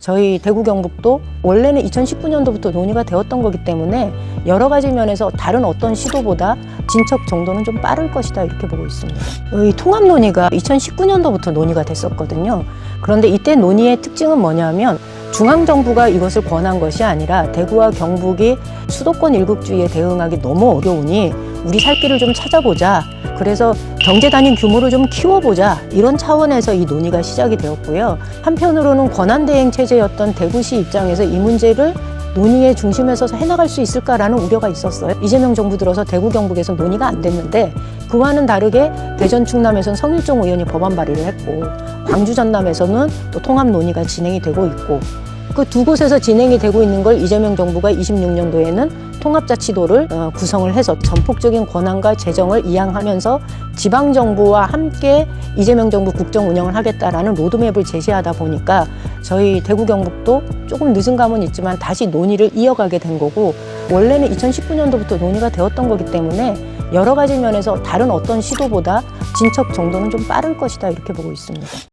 저희 대구 경북도 원래는 2019년도부터 논의가 되었던 거기 때문에 여러 가지 면에서 다른 어떤 시도보다 진척 정도는 좀 빠를 것이다 이렇게 보고 있습니다. 이 통합 논의가 2019년도부터 논의가 됐었거든요. 그런데 이때 논의의 특징은 뭐냐면 중앙 정부가 이것을 권한 것이 아니라 대구와 경북이 수도권 일국주의에 대응하기 너무 어려우니 우리 살 길을 좀 찾아보자. 그래서 경제 단위 규모를 좀 키워보자. 이런 차원에서 이 논의가 시작이 되었고요. 한편으로는 권한 대행 체제였던 대구시 입장에서 이 문제를 논의의 중심에 서서 해나갈 수 있을까라는 우려가 있었어요. 이재명 정부 들어서 대구 경북에서 논의가 안 됐는데 그와는 다르게 대전 충남에서는 성일종 의원이 법안 발의를 했고 광주 전남에서는 또 통합 논의가 진행이 되고 있고 그 두 곳에서 진행이 되고 있는 걸 이재명 정부가 26년도에는 통합자치도를 어, 구성을 해서 전폭적인 권한과 재정을 이양하면서 지방 정부와 함께 이재명 정부 국정 운영을 하겠다라는 로드맵을 제시하다 보니까 저희 대구 경북도 조금 늦은 감은 있지만 다시 논의를 이어가게 된 거고 원래는 2019년도부터 논의가 되었던 거기 때문에 여러 가지 면에서 다른 어떤 시도보다 진척 정도는 좀 빠를 것이다 이렇게 보고 있습니다.